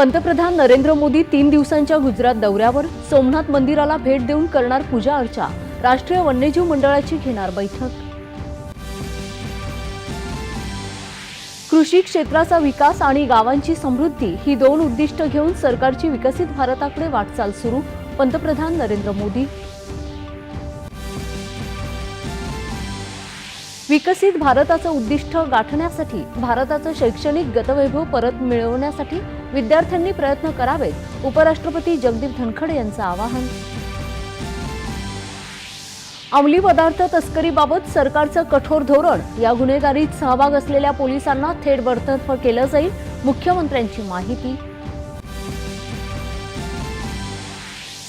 पंतप्रधान नरेंद्र मोदी तीन दिवसांच्या गुजरात दौऱ्यावर सोमनाथ मंदिराला भेट देऊन करणार पूजा अर्चा. राष्ट्रीय वन्यजीव मंडळाची घेणार बैठक. कृषी क्षेत्राचा विकास आणि गावांची समृद्धी ही दोन उद्दिष्ट घेऊन सरकारची विकसित भारताकडे वाटचाल सुरू पंतप्रधान नरेंद्र मोदी. विकसित भारताचं उद्दिष्ट गाठण्यासाठी भारताचं शैक्षणिक गतवैभव परत मिळवण्यासाठी विद्यार्थ्यांनी प्रयत्न करावेत उपराष्ट्रपती जगदीप धनखड यांचं आवाहन. अंमली पदार्थ तस्करीबाबत सरकारचं कठोर धोरण या गुन्हेगारीत सहभाग असलेल्या पोलिसांना थेट बडतर्फ केलं जाईल मुख्यमंत्र्यांची माहिती.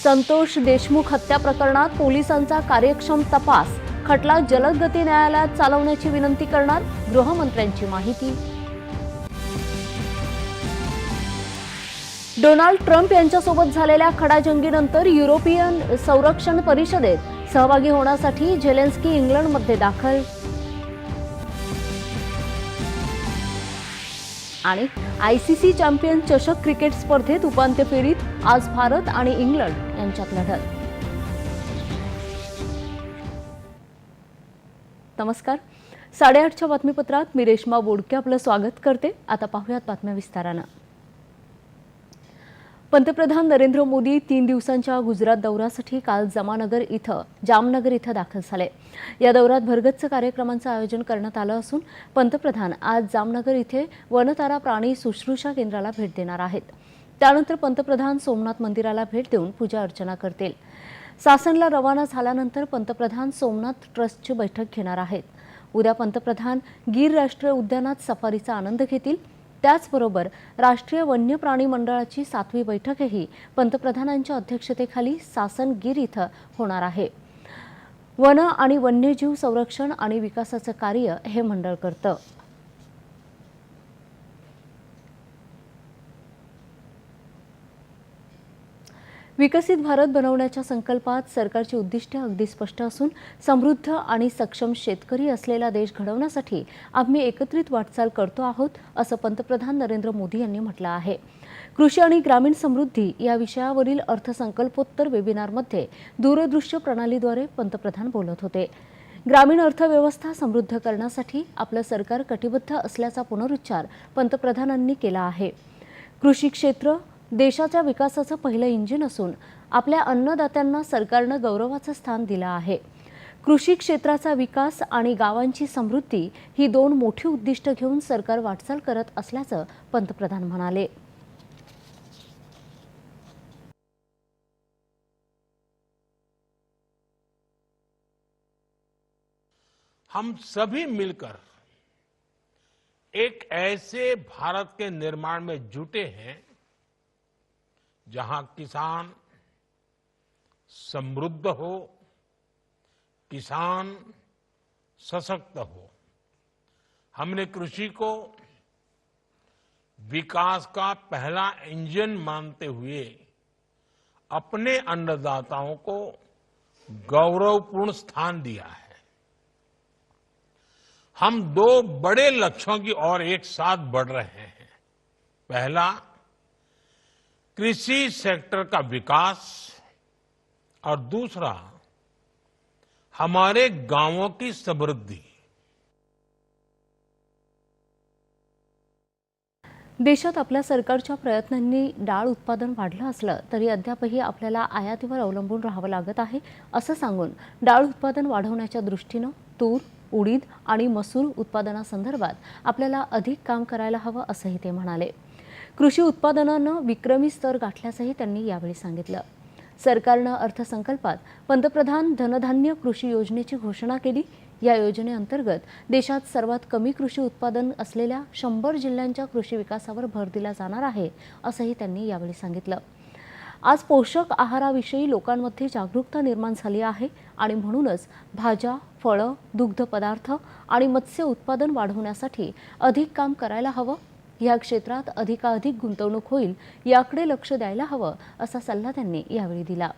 संतोष देशमुख हत्या प्रकरणात पोलिसांचा कार्यक्षम तपास खटला जलद गती न्यायालयात चालवण्याची विनंती करणार गृहमंत्र्यांची माहिती. डोनाल्ड ट्रम्प यांच्यासोबत झालेल्या खडाजंगीनंतर युरोपियन संरक्षण परिषदेत सहभागी होण्यासाठी झेलेन्स्की इंग्लंडमध्ये दाखल. आणि आयसीसी चॅम्पियन चषक क्रिकेट स्पर्धेत उपांत्य फेरीत आज भारत आणि इंग्लंड यांच्यात लढत नमस्कार. साडेआठच्या बातमीपत्रात मी रेश्मा बोडके आपलं स्वागत करते. आता पाहूयात बातम्या विस्तारानं. पंतप्रधान नरेंद्र मोदी तीन दिवसांच्या गुजरात दौऱ्यासाठी काल जमानगर इथं जामनगर इथं दाखल झाले. या दौऱ्यात भरगच्च कार्यक्रमांचं आयोजन करण्यात आलं असून पंतप्रधान आज जामनगर इथे वनतारा प्राणी शुश्रूषा केंद्राला भेट देणार आहेत. त्यानंतर पंतप्रधान सोमनाथ मंदिराला भेट देऊन पूजा अर्चना करतील. सासनला रवाना झाल्यानंतर पंतप्रधान सोमनाथ ट्रस्टची बैठक घेणार आहेत. उद्या पंतप्रधान गीर राष्ट्रीय उद्यानात सफारीचा आनंद घेतील. त्याचबरोबर राष्ट्रीय वन्य प्राणी मंडळाची सातवी बैठकही पंतप्रधानांच्या अध्यक्षतेखाली सासन गीर इथं होणार आहे. वन आणि वन्यजीव संरक्षण आणि विकासाचं कार्य हे मंडळ करतं. विकसित भारत बनवण्याच्या संकल्पात सरकारची उद्दिष्टे अगदी स्पष्ट असून समृद्ध आणि सक्षम शेतकरी असलेला देश घडवण्यासाठी आम्ही एकत्रित वाटचाल करतो आहोत असं पंतप्रधान नरेंद्र मोदी यांनी म्हटलं आहे. कृषी आणि ग्रामीण समृद्धी या विषयावरील अर्थसंकल्पोत्तर वेबिनारमध्ये दूरदृश्य प्रणालीद्वारे पंतप्रधान बोलत होते. ग्रामीण अर्थव्यवस्था समृद्ध करण्यासाठी आपलं सरकार कटिबद्ध असल्याचा पुनरुच्चार पंतप्रधानांनी केला आहे. कृषी क्षेत्र देशाच्या विकासाचं पहिलं इंजिन असून आपल्या अन्नदात्यांना सरकारनं गौरवाचं स्थान दिलं आहे. कृषी क्षेत्राचा विकास आणि गावांची समृद्धी ही दोन मोठी उद्दिष्ट घेऊन सरकार वाटचाल करत असल्याचं पंतप्रधान म्हणाले. हम सभी मिलकर एक ऐसे भारत के निर्माण में जुटे हैं जहाँ किसान समृद्ध हो, किसान सशक्त हो। हमने कृषि को विकास का पहला इंजन मानते हुए अपने अन्नदाताओं को गौरवपूर्ण स्थान दिया है। हम दो बड़े लक्ष्यों की ओर एक साथ बढ़ रहे हैं। पहला कृषी सेक्टर का विकास और दूसरा हमारे गांवों की समृद्धि। देशात आपल्या सरकारच्या प्रयत्नांनी डाळ उत्पादन वाढलं असलं तरी अद्यापही आपल्याला आयातीवर अवलंबून राहावं लागत आहे असं सांगून डाळ उत्पादन वाढवण्याच्या दृष्टीनं तूर उडीद आणि मसूर उत्पादनासंदर्भात आपल्याला अधिक काम करायला हवं असंही ते म्हणाले. कृषी उत्पादनानं विक्रमी स्तर गाठल्याचंही त्यांनी यावेळी सांगितलं. सरकारनं अर्थसंकल्पात पंतप्रधान धनधान्य कृषी योजनेची घोषणा केली. या योजनेअंतर्गत देशात सर्वात कमी कृषी उत्पादन असलेल्या शंभर जिल्ह्यांच्या कृषी विकासावर भर दिला जाणार आहे असंही त्यांनी यावेळी सांगितलं. आज पोषक आहाराविषयी लोकांमध्ये जागरूकता निर्माण झाली आहे आणि म्हणूनच भाज्या फळं दुग्ध पदार्थ आणि मत्स्य उत्पादन वाढवण्यासाठी अधिक काम करायला हवं या क्षेत्रात अधिकाधिक गुंतवणूक होईल याकडे लक्ष द्यायला हवं असा सल्ला त्यांनी यावेळी दिला.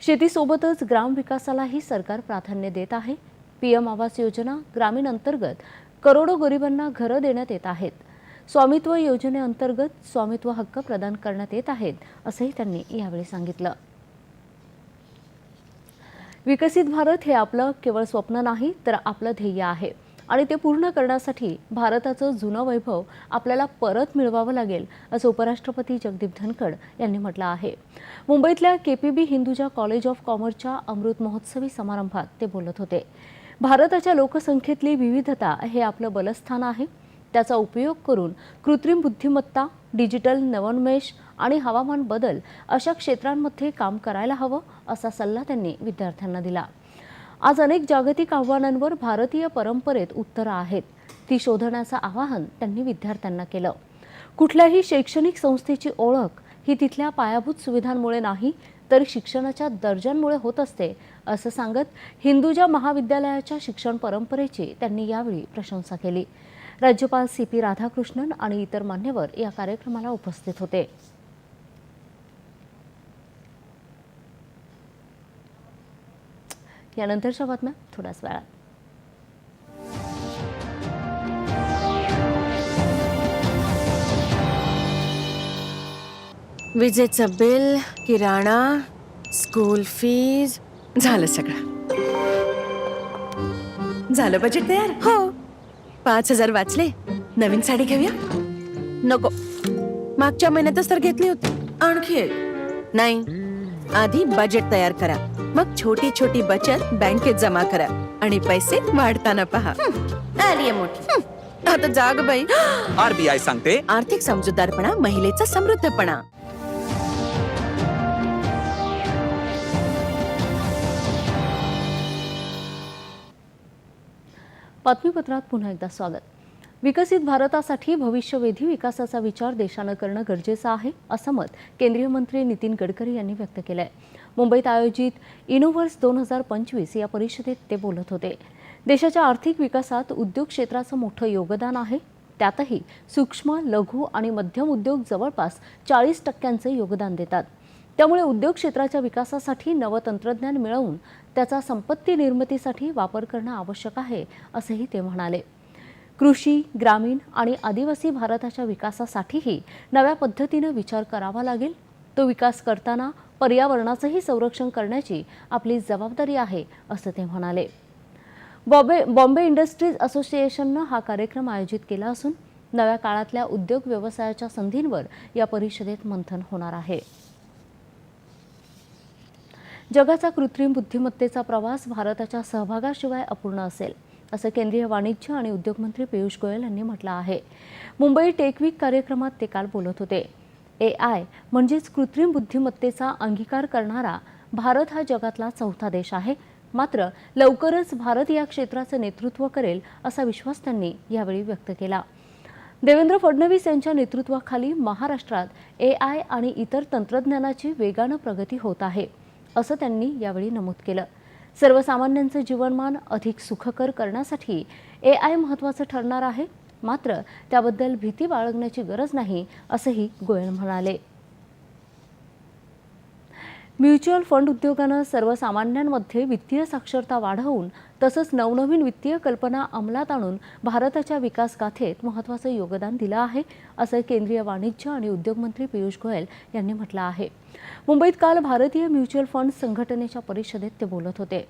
शेतीसोबतच ग्रामविकासालाही सरकार प्राधान्य देत आहे. पीएम आवास योजना ग्रामीण अंतर्गत करोडो गरिबांना घरं देण्यात येत आहेत. स्वामित्व योजनेअंतर्गत स्वामित्व हक्क प्रदान करण्यात येत आहेत असंही त्यांनी यावेळी सांगितलं. विकसित भारत हे आपलं केवळ स्वप्न नाही तर आपलं ध्येय आहे. आणि ते पूर्ण करण्यासाठी भारताचं जुनं वैभव आपल्याला परत मिळवावं लागेल असं उपराष्ट्रपती जगदीप धनखड यांनी म्हटलं आहे. मुंबईतल्या केपीबी हिंदुजा कॉलेज ऑफ कॉमर्सच्या अमृत महोत्सवी समारंभात ते बोलत होते. भारताच्या लोकसंख्येतली विविधता हे आपलं बलस्थान आहे. त्याचा उपयोग करून कृत्रिम बुद्धिमत्ता डिजिटल नवोन्मेष आणि हवामान बदल अशा क्षेत्रांमध्ये काम करायला हवं असा सल्ला त्यांनी विद्यार्थ्यांना दिला. आज अनेक जागतिक आव्हानांवर भारतीय परंपरेत उत्तरं आहेत. ती शोधण्याचं आवाहन त्यांनी विद्यार्थ्यांना केलं. कुठल्याही शैक्षणिक संस्थेची ओळख ही तिथल्या पायाभूत सुविधांमुळे नाही तर शिक्षणाच्या दर्जांमुळे होत असते असं सांगत हिंदुजा महाविद्यालयाच्या शिक्षण परंपरेची त्यांनी यावेळी प्रशंसा केली. राज्यपाल सी पी राधाकृष्णन आणि इतर मान्यवर या कार्यक्रमाला उपस्थित होते. यानंतरच्या बातम्या थोड्याच वेळात. विजेचं बिल किराणा स्कूल फीज झालं सगळं. झालं बजेट तयार? हो. पाच हजार वाचले. नवीन साडी घेऊया? नको. मागच्या महिन्यातच तर घेतली होती. आणखी एक. नाही. आधी बजेट तयार करा. मग छोटी छोटी बचत बँकेत जमा करा आणि पैसे वाढताना पहा. आली आहे मोठी. हं. आता जाग बाई. आरबीआय सांगते. आर्थिक समजूतदारपणा महिलेचा समृद्धपणा. बातमीपत्रात पुन्हा एकदा स्वागत. विकसित भारतासाठी भविष्यवेधी विकासाचा विचार देशानं करणं गरजेचं आहे असं मत केंद्रीय मंत्री नितीन गडकरी यांनी व्यक्त केलं आहे मुंबईत आयोजित इनोव्हर्स दोन हजार पंचवीस या परिषदेत ते बोलत होते. देशाच्या आर्थिक विकासात उद्योग क्षेत्राचं मोठं योगदान आहे. त्यातही सूक्ष्म लघु आणि मध्यम उद्योग जवळपास चाळीस टक्क्यांचं योगदान देतात. त्यामुळे उद्योग क्षेत्राच्या विकासासाठी नवं तंत्रज्ञान मिळवून त्याचा संपत्ती निर्मितीसाठी वापर करणं आवश्यक आहे असंही ते म्हणाले. कृषी ग्रामीण आणि आदिवासी भारताच्या विकासासाठीही नव्या पद्धतीनं विचार करावा लागेल. तो विकास करताना पर्यावरणाचंही संरक्षण करण्याची आपली जबाबदारी आहे असं ते म्हणाले. बॉम्बे बॉम्बे इंडस्ट्रीज असोसिएशननं हा कार्यक्रम आयोजित केला असून नव्या काळातल्या उद्योग व्यवसायाच्या संधींवर या परिषदेत मंथन होणार आहे. जगाचा कृत्रिम बुद्धिमत्तेचा प्रवास भारताच्या सहभागाशिवाय अपूर्ण असेल असं केंद्रीय वाणिज्य आणि उद्योग मंत्री पियुष गोयल यांनी म्हटलं आहे. मुंबई टेकवीक कार्यक्रमात ते काल बोलत होते. ए आय म्हणजेच कृत्रिम बुद्धिमत्तेचा अंगीकार करणारा भारत हा जगातला चौथा देश आहे. मात्र लवकरच भारत या क्षेत्राचं नेतृत्व करेल असा विश्वास त्यांनी यावेळी व्यक्त केला. देवेंद्र फडणवीस यांच्या नेतृत्वाखाली महाराष्ट्रात ए आय आणि इतर तंत्रज्ञानाची वेगानं प्रगती होत आहे असं त्यांनी यावेळी नमूद केलं. सर्वसामान्यांचं जीवनमान अधिक सुखकर करण्यासाठी ए आय महत्त्वाचं ठरणार आहे. मात्र त्याबद्दल भीती बाळगण्याची गरज नाही असंही गोयल म्हणाले. म्युच्युअल फंड उद्योगानं सर्वसामान्यांमध्ये वित्तीय साक्षरता वाढवून तसंच नवनवीन वित्तीय कल्पना अंमलात आणून भारताच्या विकास गाथेत महत्त्वाचं योगदान दिलं आहे असं केंद्रीय वाणिज्य आणि उद्योगमंत्री पियुष गोयल यांनी म्हटलं आहे. मुंबईत काल भारतीय म्युच्युअल फंड संघटनेच्या परिषदेत ते बोलत होते.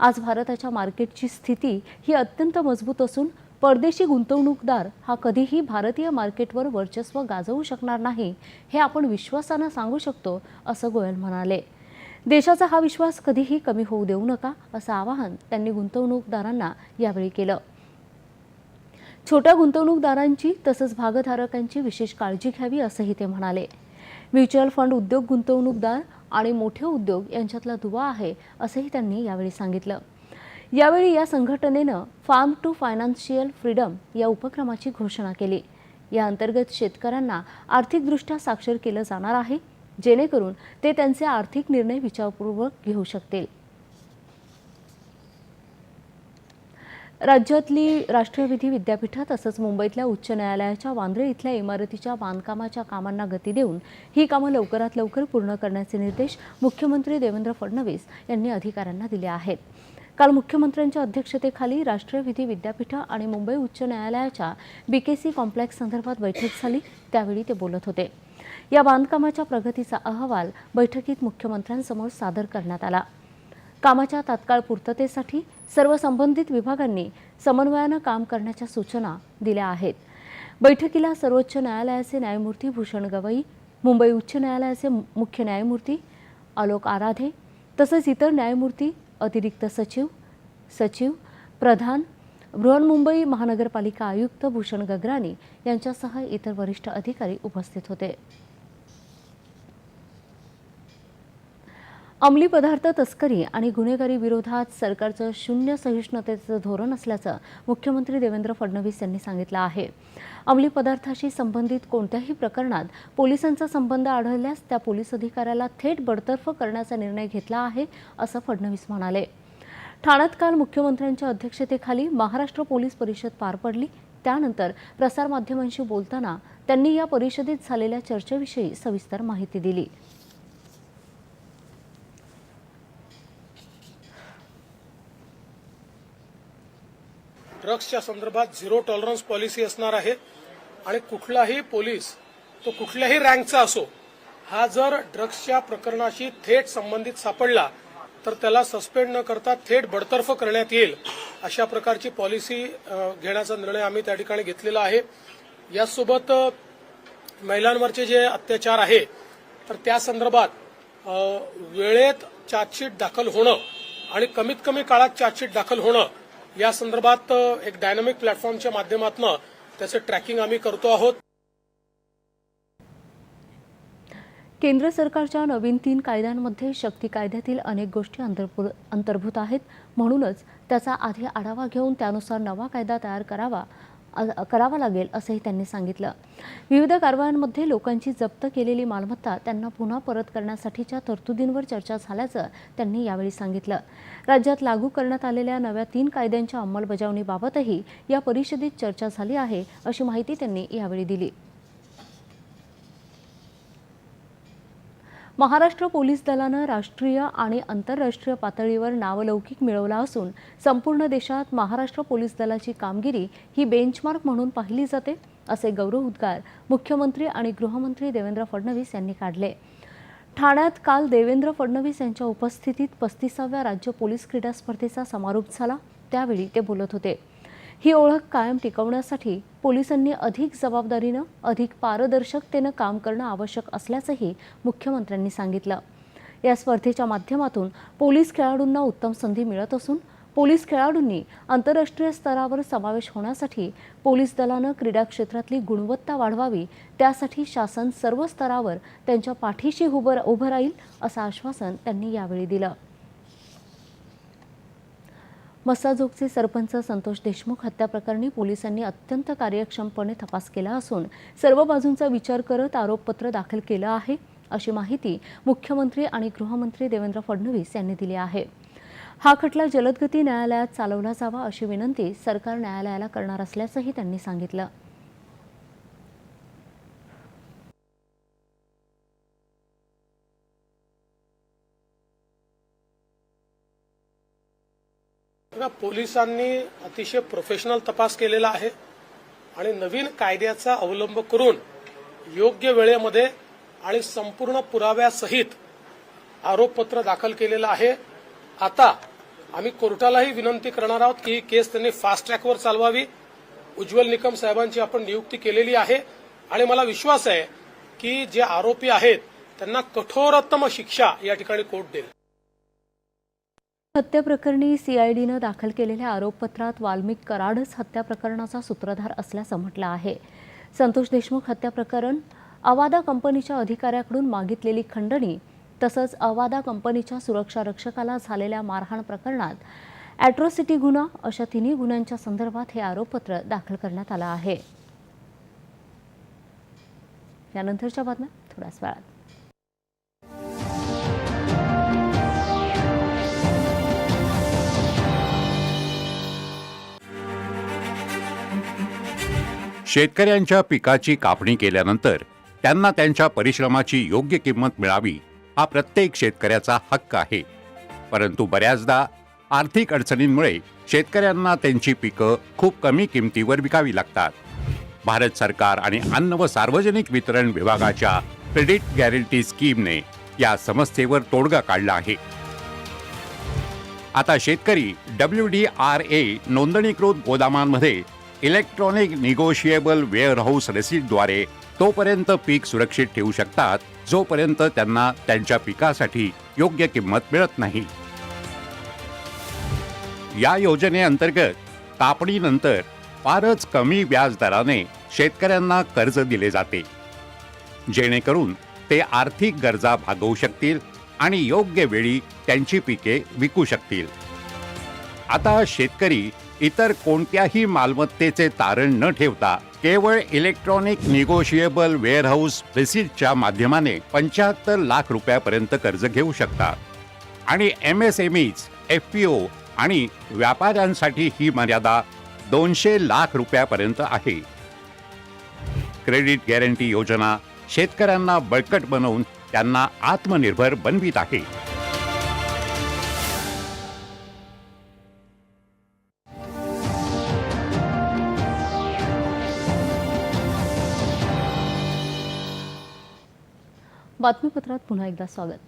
आज भारताच्या मार्केटची स्थिती ही अत्यंत मजबूत असून परदेशी गुंतवणूकदार हा कधीही भारतीय मार्केटवर वर्चस्व गाजवू शकणार नाही हे आपण विश्वासानं सांगू शकतो असं गोयल म्हणाले. देशाचा हा विश्वास कधीही कमी होऊ देऊ नका असं आवाहन त्यांनी गुंतवणूकदारांना यावेळी केलं. छोट्या गुंतवणूकदारांची तसंच भागधारकांची विशेष काळजी घ्यावी असंही ते म्हणाले. म्युच्युअल फंड उद्योग गुंतवणूकदार आणि मोठे उद्योग यांच्यातला दुवा आहे असंही त्यांनी यावेळी सांगितलं. यावेळी या संघटनेनं फार्म टू फायनान्शियल फ्रीडम या उपक्रमाची घोषणा केली. या अंतर्गत शेतकऱ्यांना आर्थिकदृष्ट्या साक्षर केलं जाणार आहे जेणेकरून ते त्यांचे आर्थिक निर्णय विचारपूर्वक घेऊ शकतील. राज्यातली राष्ट्रीय विधी विद्यापीठं तसंच मुंबईतल्या उच्च न्यायालयाच्या वांद्रे इथल्या इमारतीच्या बांधकामाच्या कामांना गती देऊन ही कामं लवकरात लवकर पूर्ण करण्याचे निर्देश मुख्यमंत्री देवेंद्र फडणवीस यांनी अधिकाऱ्यांना दिले आहेत. काल मुख्यमंत्र्यांच्या अध्यक्षतेखाली राष्ट्रीय विधी विद्यापीठ आणि मुंबई उच्च न्यायालयाच्या बीकेसी कॉम्प्लेक्स संदर्भात बैठक झाली. त्यावेळी ते बोलत होते. या बांधकामाच्या प्रगतीचा अहवाल बैठकीत मुख्यमंत्र्यांसमोर सादर करण्यात आला. कामाच्या तात्काळ पूर्ततेसाठी सर्व संबंधित विभागांनी समन्वयानं काम करण्याच्या सूचना दिल्या आहेत. बैठकीला सर्वोच्च न्यायालयाचे न्यायमूर्ती भूषण गवई मुंबई उच्च न्यायालयाचे मुख्य न्यायमूर्ती आलोक आराधे तसंच इतर न्यायमूर्ती अतिरिक्त सचिव सचिव प्रधान बृहन्मुंबई महानगरपालिका आयुक्त भूषण गगराणी यांच्यासह इतर वरिष्ठ अधिकारी उपस्थित होते. अंमली पदार्थ तस्करी आणि गुन्हेगारी विरोधात सरकारचं शून्य सहिष्णुतेचं धोरण असल्याचं मुख्यमंत्री देवेंद्र फडणवीस यांनी सांगितलं आहे. अंमली पदार्थाशी संबंधित कोणत्याही प्रकरणात पोलिसांचा संबंध आढळल्यास त्या पोलीस अधिकाऱ्याला थेट बडतर्फ करण्याचा निर्णय घेतला आहे असं फडणवीस म्हणाले. ठाण्यात काल मुख्यमंत्र्यांच्या अध्यक्षतेखाली महाराष्ट्र पोलीस परिषद पार पडली. त्यानंतर प्रसारमाध्यमांशी बोलताना त्यांनी या परिषदेत झालेल्या चर्चेविषयी सविस्तर माहिती दिली. ड्रग्सच्या संदर्भात झिरो टॉलरन्स पॉलिसी असणार आहे. आणि कुठलाही पोलीस तो कुठल्याही रँकचा असो हा जर ड्रग्सच्या प्रकरणाशी थेट संबंधित सापडला तर त्याला सस्पेंड न करता थेट बडतर्फ करण्यात येईल अशा प्रकारची पॉलिसी घेण्याचा निर्णय आम्ही त्या ठिकाणी घेतलेला आहे. यासोबत महिलांवरचे जे अत्याचार आहे तर त्या संदर्भात वेळेत चार्जशीट दाखल होणं आणि कमीत कमी काळात चार्जशीट दाखल होणं या संदर्भात एक डायनामिक प्लॅटफॉर्मच्या माध्यमातून त्याचं ट्रॅकिंग आम्ही करतो आहोत. केंद्र सरकारच्या नवीन तीन कायद्यांमध्ये शक्ती कायद्यातील अनेक गोष्टी अंतर्भूत आहेत. म्हणूनच त्याचा आधी आढावा घेऊन त्यानुसार नवा कायदा तयार करावा. करावा लागेल असंही त्यांनी सांगितलं. विविध कारवायांमध्ये लोकांची जप्त केलेली मालमत्ता त्यांना पुन्हा परत करण्यासाठीच्या तरतुदींवर चर्चा झाल्याचं त्यांनी यावेळी सांगितलं. राज्यात लागू करण्यात आलेल्या नव्या तीन कायद्यांच्या अंमलबजावणीबाबतही या परिषदेत चर्चा झाली आहे अशी माहिती त्यांनी यावेळी दिली. महाराष्ट्र पोलीस दलानं राष्ट्रीय आणि आंतरराष्ट्रीय पातळीवर नावलौकिक मिळवला असून संपूर्ण देशात महाराष्ट्र पोलीस दलाची कामगिरी ही बेंचमार्क म्हणून पाहिली जाते असे गौरवोद्गार मुख्यमंत्री आणि गृहमंत्री देवेंद्र फडणवीस यांनी काढले. ठाण्यात काल देवेंद्र फडणवीस यांच्या उपस्थितीत पस्तीसाव्या राज्य पोलीस क्रीडा स्पर्धेचा समारोप झाला त्यावेळी ते बोलत होते. ही ओळख कायम टिकवण्यासाठी पोलिसांनी अधिक जबाबदारीनं अधिक पारदर्शकतेनं काम करणं आवश्यक असल्याचंही मुख्यमंत्र्यांनी सांगितलं. या स्पर्धेच्या माध्यमातून पोलीस खेळाडूंना उत्तम संधी मिळत असून पोलीस खेळाडूंनी आंतरराष्ट्रीय स्तरावर समावेश होण्यासाठी पोलीस दलानं क्रीडा क्षेत्रातली गुणवत्ता वाढवावी त्यासाठी शासन सर्व स्तरावर त्यांच्या पाठीशी उभं उभं राहील असं आश्वासन त्यांनी यावेळी दिलं. मस्साजोगचे सरपंच संतोष देशमुख हत्या प्रकरणी पोलिसांनी अत्यंत कार्यक्षमपणे तपास केला असून सर्व बाजूंचा विचार करत आरोपपत्र दाखल केलं आहे अशी माहिती मुख्यमंत्री आणि गृहमंत्री देवेंद्र फडणवीस यांनी दिली आहे. हा खटला जलदगती न्यायालयात चालवला जावा अशी विनंती सरकार न्यायालयाला करणार असल्याचंही त्यांनी सांगितलं. पोलिसांनी अतिशय प्रोफेशनल तपास केलेला आहे आणि नवीन कायद्याचा अवलंब करून योग्य वेळेमध्ये आणि संपूर्ण पुराव्यासहित आरोपपत्र दाखल केलेलं आहे. आता आम्ही कोर्टालाही विनंती करणार आहोत की ही केस त्यांनी फास्ट ट्रॅकवर चालवावी. उज्ज्वल निकम साहेबांची आपण नियुक्ती केलेली आहे आणि मला विश्वास आहे की जे आरोपी आहेत त्यांना कठोरतम शिक्षा या ठिकाणी कोर्ट देईल. हत्या प्रकरणी सीआयडीनं दाखल केलेल्या आरोपपत्रात वाल्मिक कराडच हत्या प्रकरणाचा सूत्रधार असल्याचं म्हटलं आहे. संतोष देशमुख हत्या प्रकरण अवादा कंपनीच्या अधिकाऱ्याकडून मागितलेली खंडणी तसंच अवादा कंपनीच्या सुरक्षा रक्षकाला झालेल्या मारहाण प्रकरणात अॅट्रॉसिटी गुन्हा अशा तिन्ही गुन्ह्यांच्या संदर्भात हे आरोपपत्र दाखल करण्यात आलं आहे. यानंतरच्या बातम्या थोड्याच वेळात. शेतकऱ्यांच्या पिकाची कापणी केल्यानंतर त्यांना त्यांच्या परिश्रमाची योग्य किंमत मिळावी हा प्रत्येक शेतकऱ्याचा हक्क आहे. परंतु बऱ्याचदा आर्थिक अडचणींमुळे शेतकऱ्यांना त्यांची पिकं खूप कमी किमतीवर विकावी लागतात. भारत सरकार आणि अन्न व सार्वजनिक वितरण विभागाच्या क्रेडिट गॅरंटी स्कीमने या समस्येवर तोडगा काढला आहे. आता शेतकरी डब्ल्यू डी आर ए नोंदणीकृत गोदामांमध्ये इलेक्ट्रॉनिक निगोशिएबल वेअरहाऊस रेसिटद्वारे तोपर्यंत पीक सुरक्षित ठेवू शकतात जोपर्यंत त्यांना त्यांच्या पिकासाठी योग्य किंमत मिळत नाही. या योजनेअंतर्गत कापणीनंतर फारच कमी व्याज दराने शेतकऱ्यांना कर्ज दिले जाते. जेणेकरून ते आर्थिक गरजा भागवू शकतील आणि योग्य वेळी त्यांची पिके विकू शकतील. आता शेतकरी इतर कोणत्याही मालमत्तेचे तारण न ठेवता केवळ इलेक्ट्रॉनिक निगोशिएबल वेअरहाऊस रिसीटच्या माध्यमाने पंच्याहत्तर लाख रुपयापर्यंत कर्ज घेऊ शकता. आणि M S M Es F P O आणि व्यापाऱ्यांसाठी ही मर्यादा दोनशे लाख रुपयापर्यंत आहे. क्रेडिट गॅरंटी योजना शेतकऱ्यांना बळकट बनवून त्यांना आत्मनिर्भर बनवित आहे. बातमीपत्रात पुन्हा एकदा स्वागत.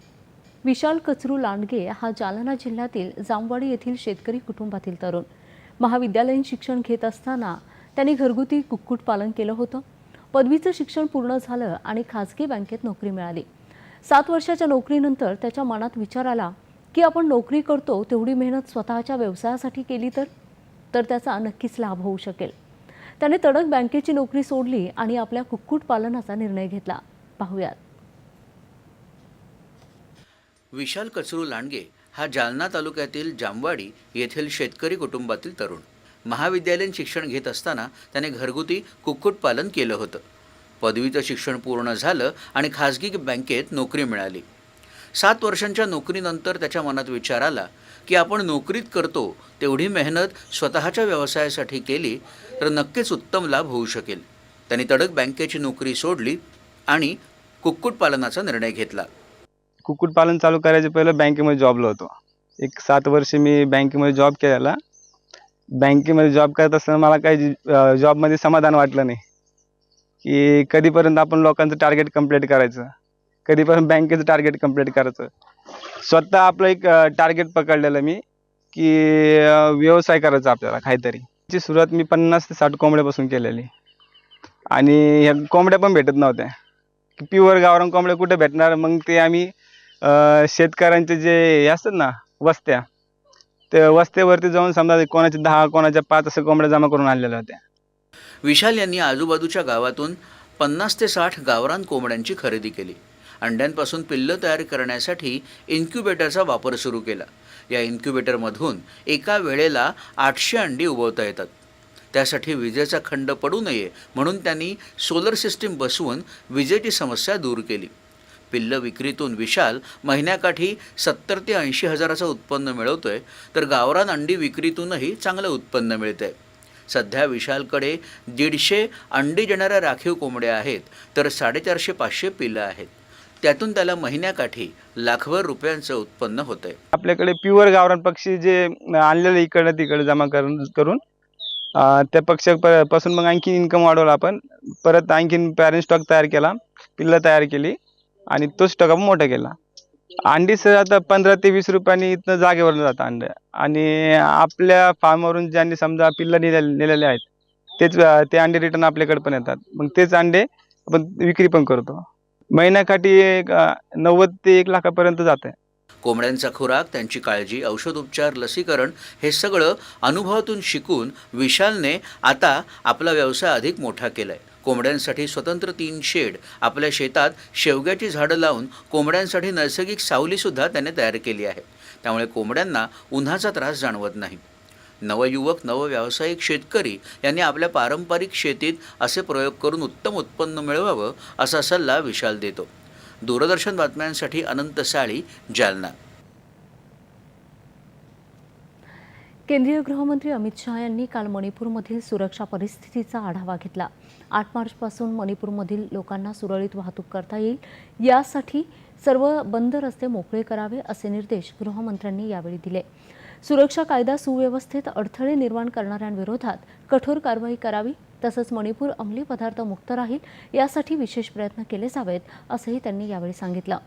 विशाल कचरू लांडगे हा जालना जिल्ह्यातील जामवाडी येथील शेतकरी कुटुंबातील तरुण. महाविद्यालयीन शिक्षण घेत असताना त्यांनी घरगुती कुक्कुटपालन केलं होतं. पदवीचं शिक्षण पूर्ण झालं आणि खाजगी बँकेत नोकरी मिळाली. सात वर्षाच्या नोकरीनंतर त्याच्या मनात विचार आला की आपण नोकरी करतो तेवढी मेहनत स्वतःच्या व्यवसायासाठी केली तर? तर त्याचा नक्कीच लाभ होऊ शकेल. त्याने तडक बँकेची नोकरी सोडली आणि आपल्या कुक्कुटपालनाचा निर्णय घेतला. पाहूयात. विशाल कचरू लांडगे हा जालना तालुक्यातील जामवाडी येथील शेतकरी कुटुंबातील तरुण. महाविद्यालयीन शिक्षण घेत असताना त्याने घरगुती कुक्कुटपालन केलं होतं. पदवीचं शिक्षण पूर्ण झालं आणि खाजगी बँकेत नोकरी मिळाली. सात वर्षांच्या नोकरीनंतर त्याच्या मनात विचार आला की आपण नोकरीत करतो तेवढी मेहनत स्वतःच्या व्यवसायासाठी केली तर नक्कीच उत्तम लाभ होऊ शकेल. त्यांनी तडक बँकेची नोकरी सोडली आणि कुक्कुटपालनाचा निर्णय घेतला. कुक्कुटपालन चालू करायच्या पहिलं बँकेमध्ये जॉबला होतो. एक सात वर्ष मी बँकेमध्ये जॉब केलेला. बँकेमध्ये जॉब करत असताना मला काही जॉबमध्ये समाधान वाटलं नाही. की कधीपर्यंत आपण लोकांचं टार्गेट कंप्लीट करायचं? कधीपर्यंत बँकेचं टार्गेट कंप्लीट करायचं? स्वतः आपलं एक टार्गेट पकडलेलं मी की व्यवसाय करायचा आपल्याला काहीतरी. ची सुरुवात मी पन्नास ते साठ कोंबड्यापासून केलेली. आणि ह्या कोंबड्या पण भेटत नव्हत्या. प्युअर गावरान कोंबड्या कुठे भेटणार? मग ते आम्ही शेतकऱ्यांचे जे हे असतात ना वस्त्या त्या वस्त्यावरती जाऊन समजा कोणाच्या दहा कोणाच्या पाच असं कोंबड्या जमा करून आणलेल्या होत्या. विशाल यांनी आजूबाजूच्या गावातून पन्नास ते साठ गावरान कोंबड्यांची खरेदी केली. अंड्यांपासून पिल्लं तयार करण्यासाठी इन्क्युबेटरचा वापर सुरू केला. या इन्क्युबेटरमधून एका वेळेला आठशे अंडी उगवता येतात. त्यासाठी विजेचा खंड पडू नये म्हणून त्यांनी सोलर सिस्टीम बसवून विजेची समस्या दूर केली. पिल्लं विक्रीतून विशाल महिन्याकाठी सत्तर ते ऐंशी हजाराचं उत्पन्न मिळवतोय तर गावरान अंडी विक्रीतूनही चांगलं उत्पन्न मिळतंय. सध्या विशालकडे दीडशे अंडी देणाऱ्या राखीव कोंबड्या आहेत तर साडेचारशे पाचशे पिल्लं आहेत. त्यातून त्याला महिन्याकाठी लाखभर रुपयांचं उत्पन्न होतंय. आपल्याकडे प्युअर गावरान पक्षी जे आणलेले इकडं तिकडे जमा करून करून अं, त्या पक्षापासून मग आणखी इन्कम वाढवला आपण. परत आणखीन पॅरेंट स्टॉक तयार केला पिल्लं तयार केली. आणि तोच टका मोठा केला. अंडी सर आता पंधरा ते वीस रुपयांनी इथनं जागेवर जातं अंडे. आणि आपल्या फार्मवरून ज्यांनी समजा पिल्ला नेले नेलेले आहेत तेच ते अंडे रिटर्न आपल्याकडे पण येतात. मग तेच अंडे आपण विक्री पण करतो. महिन्याकाठी एक नव्वद ते एक लाखापर्यंत जात आहे कोंबड्यांचा खुराक त्यांची काळजी औषध उपचार लसीकरण हे सगळं अनुभवातून शिकून विशालने आता आपला व्यवसाय अधिक मोठा केलाय. कोंबड्यांसाठी स्वतंत्र तीन शेड. आपल्या शेतात शेवग्याची झाडं लावून कोंबड्यांसाठी नैसर्गिक सावलीसुद्धा त्याने तयार केली आहे. त्यामुळे कोंबड्यांना उन्हाचा त्रास जाणवत नाही. नवयुवक नवव्यावसायिक शेतकरी यांनी आपल्या पारंपरिक शेतीत असे प्रयोग करून उत्तम उत्पन्न मिळवावं असा सल्ला विशाल देतो. दूरदर्शन बातम्यांसाठी अनंत साळी जालना. केंद्रीय गृहमंत्री अमित शहा यांनी काल मणिपूरमधील सुरक्षा परिस्थितीचा आढावा घेतला. आठ मार्चपासून मणिपूरमधील लोकांना सुरळीत वाहतूक करता येईल. यासाठी सर्व बंद रस्ते मोकळे करावे असे निर्देश गृहमंत्र्यांनी यावेळी दिले. सुरक्षा कायदा सुव्यवस्थेत अडथळे निर्माण करणाऱ्यांविरोधात कठोर कारवाई करावी तसंच मणिपूर अंमली पदार्थ मुक्त राहील यासाठी विशेष प्रयत्न केले जावेत असंही त्यांनी यावेळी सांगितलं.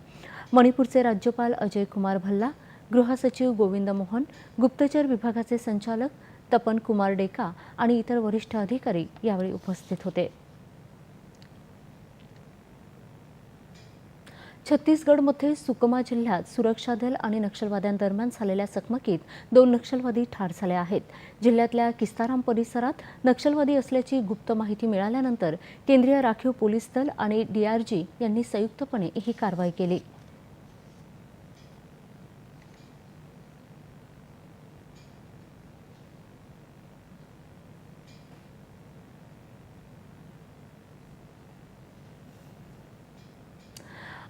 मणिपूरचे राज्यपाल अजय कुमार भल्ला गृहसचिव गोविंद मोहन गुप्तचर विभागाचे संचालक तपन कुमार डेका आणि इतर वरिष्ठ अधिकारी यावेळी उपस्थित होते. छत्तीसगडमध्ये सुकमा जिल्ह्यात सुरक्षा दल आणि नक्षलवाद्यांदरम्यान झालेल्या चकमकीत दोन नक्षलवादी ठार झाले आहेत. जिल्ह्यातल्या किस्ताराम परिसरात नक्षलवादी असल्याची गुप्त माहिती मिळाल्यानंतर केंद्रीय राखीव पोलीस दल आणि डीआरजी यांनी संयुक्तपणे ही कारवाई केली.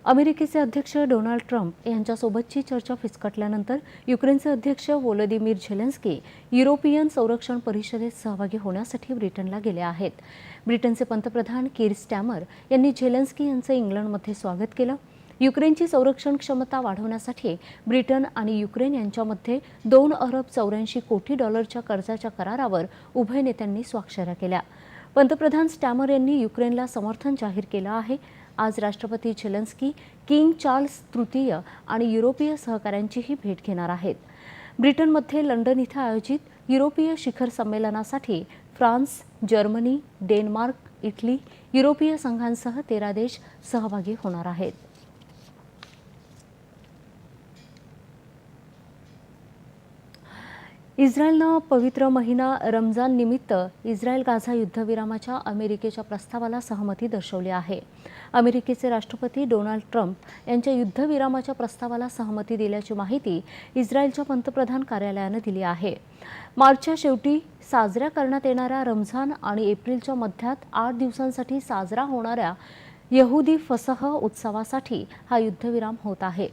अमेरिकेचे अध्यक्ष डोनाल्ड ट्रम्प यांच्यासोबतची चर्चा फिसकटल्यानंतर युक्रेनचे अध्यक्ष वोलोदिमीर झेलेन्स्की युरोपियन संरक्षण परिषदेत सहभागी होण्यासाठी ब्रिटनला गेले आहेत. ब्रिटनचे पंतप्रधान कीर स्टॅमर यांनी झेलेन्स्की यांचं इंग्लंडमध्ये स्वागत केलं. युक्रेनची संरक्षण क्षमता वाढवण्यासाठी ब्रिटन आणि युक्रेन यांच्यामध्ये दोन अरब चौऱ्याऐंशी कोटी डॉलरच्या कर्जाच्या करारावर उभय नेत्यांनी स्वाक्षऱ्या केल्या. पंतप्रधान स्टॅमर यांनी युक्रेनला समर्थन जाहीर केलं आहे. आज राष्ट्रपती झेलन्स्की किंग चार्ल्स तृतीय आणि युरोपीय सहकाऱ्यांचीही भेट घेणार आहेत. ब्रिटनमध्ये लंडन इथं आयोजित युरोपीय शिखर संमेलनासाठी फ्रान्स जर्मनी डेन्मार्क इटली युरोपीय संघांसह तेरा देश सहभागी होणार आहेत. इस्रायलनं पवित्र महिना रमजान निमित्त इस्रायल गाझा युद्धविरामाच्या अमेरिकेच्या प्रस्तावाला सहमती दर्शवली आहे. अमेरिकेचे राष्ट्रपती डोनाल्ड ट्रम्प यांच्या युद्धविरामाच्या प्रस्तावाला सहमती दिल्याची माहिती इस्रायलच्या पंतप्रधान कार्यालयानं दिली आहे. मार्चच्या शेवटी साजऱ्या करण्यात येणाऱ्या रमझान आणि एप्रिलच्या मध्यात आठ दिवसांसाठी साजरा होणाऱ्या यहुदी फसह उत्सवासाठी हा युद्धविराम होत आहे.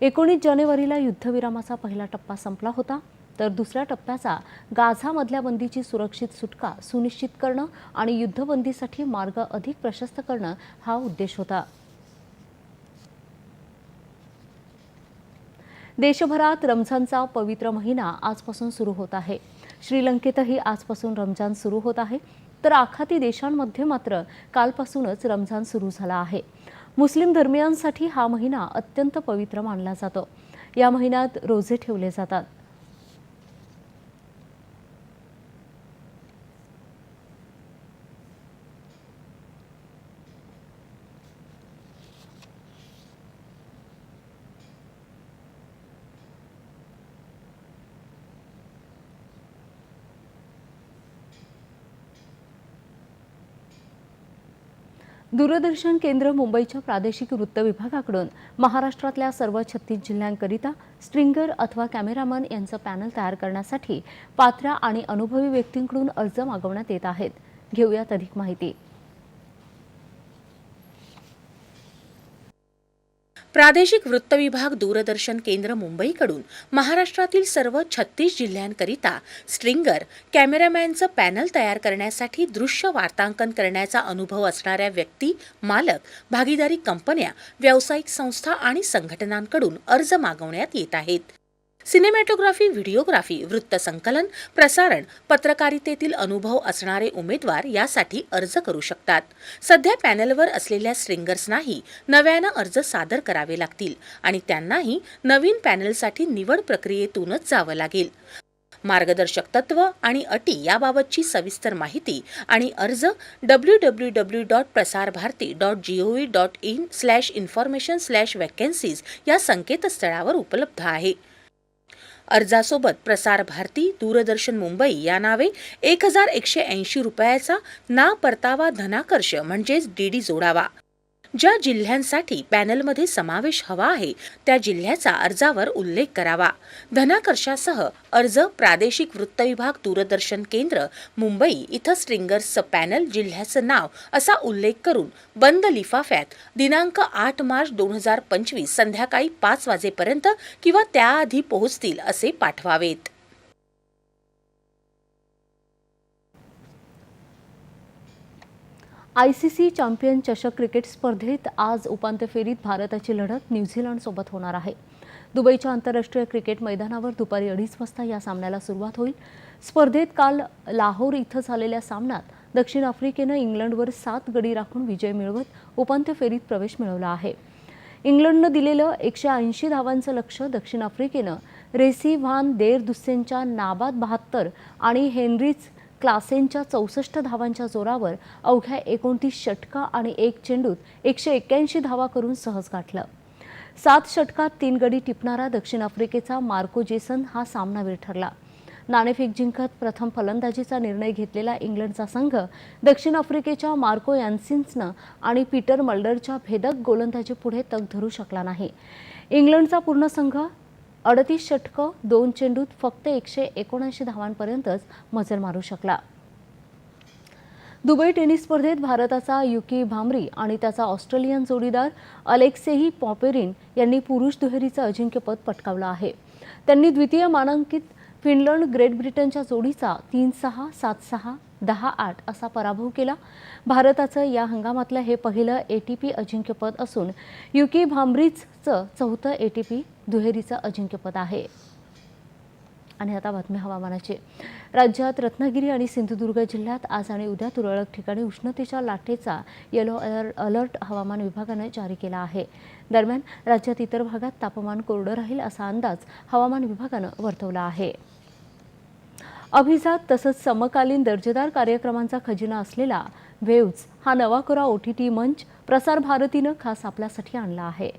एकोणीस जानेवारीला युद्धविरामाचा पहिला टप्पा संपला होता. तर दुसऱ्या टप्प्याचा गाझामधल्या बंदीची सुरक्षित सुटका सुनिश्चित करणं आणि युद्धबंदीसाठी मार्ग अधिक प्रशस्त करणं हा उद्देश होता. देशभरात रमझानचा पवित्र महिना आजपासून सुरू होत आहे. श्रीलंकेतही आजपासून रमजान सुरू होत आहे. तर आखाती देशांमध्ये मात्र कालपासूनच रमजान सुरू झाला आहे. मुस्लिम धर्मियांसाठी हा महिना अत्यंत पवित्र मानला जातो. या महिन्यात रोजे ठेवले जातात. दूरदर्शन केंद्र मुंबईच्या प्रादेशिक वृत्त विभागाकडून महाराष्ट्रातल्या सर्व छत्तीस जिल्ह्यांकरिता स्ट्रिंगर अथवा कॅमेरामन यांचं पॅनल तयार करण्यासाठी पात्र आणि अनुभवी व्यक्तींकडून अर्ज मागवण्यात येत आहेत. घेऊयात अधिक माहिती. प्रादेशिक वृत्त विभाग दूरदर्शन केंद्र मुंबईकडून महाराष्ट्रातील सर्व छत्तीस जिल्ह्यांकरिता स्ट्रिंगर कॅमेरामॅनचं पॅनल तयार करण्यासाठी दृश्य वार्तांकन करण्याचा अनुभव असणाऱ्या व्यक्ती मालक भागीदारी कंपन्या व्यावसायिक संस्था आणि संघटनांकडून अर्ज मागवण्यात येत आहेत. सिनेमॅटोग्राफी व्हिडिओग्राफी वृत्तसंकलन प्रसारण पत्रकारितेतील अनुभव असणारे उमेदवार यासाठी अर्ज करू शकतात. सध्या पॅनलवर असलेल्या स्ट्रिंगर्सनाही नव्यानं अर्ज सादर करावे लागतील आणि त्यांनाही नवीन पॅनलसाठी निवड प्रक्रियेतूनच जावं लागेल. मार्गदर्शक तत्व आणि अटी याबाबतची सविस्तर माहिती आणि अर्ज W W W dot Prasar Bharati dot G O V dot in slash information slash vacancies या संकेतस्थळावर उपलब्ध आहे. अर्जासोबत प्रसार भारती दूरदर्शन मुंबई या नावे एक हजार एकशे ऐंशी रुपयाचा ना परतावा धनाकर्ष म्हणजेच डीडी जोडावा. ज्या जिल्ह्यांसाठी पॅनलमध्ये समावेश हवा आहे त्या जिल्ह्याचा अर्जावर उल्लेख करावा. धनाकर्षासह अर्ज प्रादेशिक वृत्त विभाग दूरदर्शन केंद्र मुंबई इथं स्ट्रिंगर्सचं पॅनल जिल्ह्याचं नाव असा उल्लेख करून बंद लिफाफ्यात दिनांक आठ मार्च दोन हजार पंचवीस संध्याकाळी पाच वाजेपर्यंत किंवा त्याआधी पोहोचतील असे पाठवावेत. आय सी सी चॅम्पियन चषक क्रिकेट स्पर्धेत आज उपांत्य फेरीत भारताची लढत न्यूझीलंडसोबत होणार आहे. दुबईच्या आंतरराष्ट्रीय क्रिकेट मैदानावर दुपारी अडीच वाजता या सामन्याला सुरुवात होईल. स्पर्धेत काल लाहोर इथं झालेल्या सामन्यात दक्षिण आफ्रिकेनं इंग्लंडवर सात गडी राखून विजय मिळवत उपांत्य फेरीत प्रवेश मिळवला आहे. इंग्लंडनं दिलेलं एकशे ऐंशी धावांचं लक्ष दक्षिण आफ्रिकेनं रेसी व्हान देर दुस्सेनच्या नाबाद बहात्तर आणि हेनरीच क्लासेनच्या चौसष्ट धावांच्या जोरावर अवघ्या एकोणतीस षटका आणि एक चेंडूत एकशे एक्क्याऐंशी धावा करून सहज गाठलं. सात षटकात तीन गडी टिपणारा दक्षिण आफ्रिकेचा मार्को जेसन हा सामनावीर ठरला. नाणेफेक जिंकत प्रथम फलंदाजीचा निर्णय घेतलेला इंग्लंडचा संघ दक्षिण आफ्रिकेच्या मार्को यान्सिन्सनं आणि पीटर मल्डरच्या भेदक गोलंदाजीपुढे तग धरू शकला नाही. इंग्लंडचा पूर्ण संघ अडतीस षटकं दोन चेंडूत फक्त एकशे एकोणऐंशी धावांपर्यंतच मजल मारू शकला. दुबई टेनिस स्पर्धेत भारताचा युकी भामरी आणि त्याचा ऑस्ट्रेलियन जोडीदार अलेक्सेही पॉपेरिन यांनी पुरुष दुहेरीचं अजिंक्यपद पटकावलं आहे. त्यांनी द्वितीय मानांकित फिनलंड ग्रेट ब्रिटनच्या जोडीचा तीन सहा सात सहा दहा आठ असा पराभव केला. भारताचं या हंगामातलं हे पहिलं ए टी पी अजिंक्यपद असून युकी भांब्रीजचं चौथं ए टी पी दुहेरीचं अजिंक्यपद आहे. आणि आता बातमी हवामानाची. राज्यात रत्नागिरी आणि सिंधुदुर्ग जिल्ह्यात आज आणि उद्या तुरळक ठिकाणी उष्णतेच्या लाटेचा येलो अलर्ट अलर्ट हवामान विभागानं जारी केला आहे. दरम्यान राज्यात इतर भागात तापमान कोरडं राहील असा अंदाज हवामान विभागानं वर्तवला आहे. अभिजात तसंच समकालीन दर्जेदार कार्यक्रमांचा खजिना असलेला वेव्ज हा नवाकोरा ओ टी टी मंच प्रसार भारतीनं खास आपल्यासाठी आणला आहे.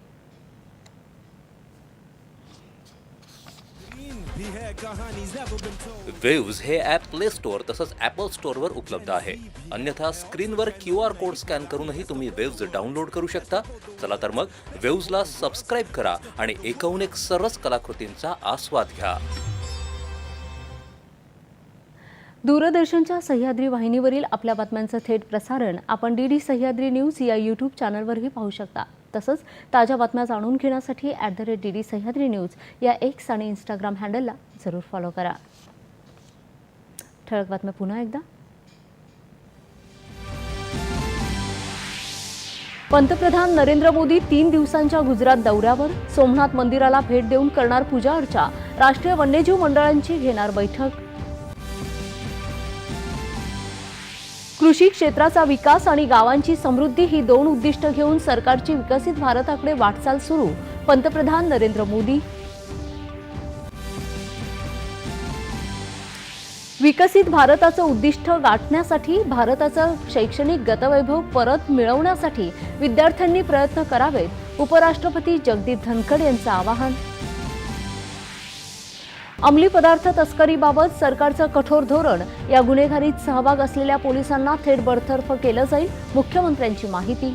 वेव्ज हे ॲप प्ले स्टोअर तसंच ॲपल स्टोअरवर उपलब्ध आहे. अन्यथा स्क्रीनवर क्यू आर कोड स्कॅन करूनही तुम्ही वेव्ज डाउनलोड करू शकता. चला तर मग वेव्जला सबस्क्राईब करा आणि एकूण एक सरस कलाकृतींचा आस्वाद घ्या. दूरदर्शनच्या सह्याद्री वाहिनीवरील आपल्या बातम्यांचं थेट प्रसारण आपण डी डी सह्याद्री न्यूज या यूट्यूब चॅनलवरही पाहू शकता. तसंच ताज्या बातम्या जाणून घेण्यासाठी at the rate D D Sahyadri news या एक्स आणि इंस्टाग्राम हँडलला जरूर फॉलो करा. ठळक बातम्या पुन्हा एकदा. पंतप्रधान नरेंद्र मोदी तीन दिवसांच्या गुजरात दौऱ्यावर सोमनाथ मंदिराला भेट देऊन करणार पूजा अर्चा. राष्ट्रीय वन्यजीव मंडळांची घेणार बैठक. कृषी क्षेत्राचा विकास आणि गावांची समृद्धी ही दोन उद्दिष्ट घेऊन सरकारची विकसित भारताकडे वाटचाल सुरू. पंतप्रधान नरेंद्र मोदी. विकसित भारताचं उद्दिष्ट गाठण्यासाठी भारताचं शैक्षणिक गतवैभव परत मिळवण्यासाठी विद्यार्थ्यांनी प्रयत्न करावेत उपराष्ट्रपती जगदीप धनखड यांचं आवाहन. अंमली पदार्थ तस्करीबाबत सरकारचं कठोर धोरण या गुन्हेगारीत सहभाग असलेल्या पोलिसांना थेट बडतर्फ केलं जाईल मुख्यमंत्र्यांची माहिती.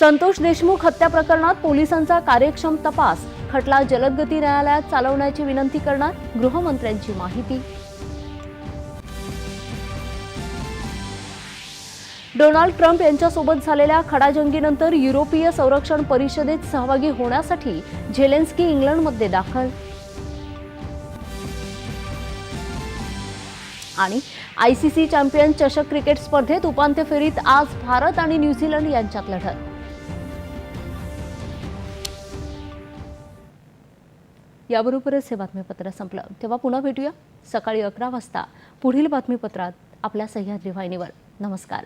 संतोष देशमुख हत्या प्रकरणात पोलिसांचा कार्यक्षम तपास खटला जलदगती न्यायालयात चालवण्याची विनंती करणार गृहमंत्र्यांची माहिती. डोनाल्ड ट्रम्प यांच्यासोबत झालेल्या खडाजंगीनंतर युरोपीय संरक्षण परिषदेत सहभागी होण्यासाठी झेलेन्स्की इंग्लंडमध्ये दाखल. आणि आयसीसी चॅम्पियन चषक क्रिकेट स्पर्धेत उपांत्य फेरीत आज भारत आणि न्यूझीलंड यांच्यात लढत. याबरोबरच हे बातमीपत्र संपलं. तेव्हा पुन्हा भेटूया. सकाळी अकरा वाजता पुढील बातमीपत्रात आपल्या सह्याद्री वाहिनीवर. नमस्कार.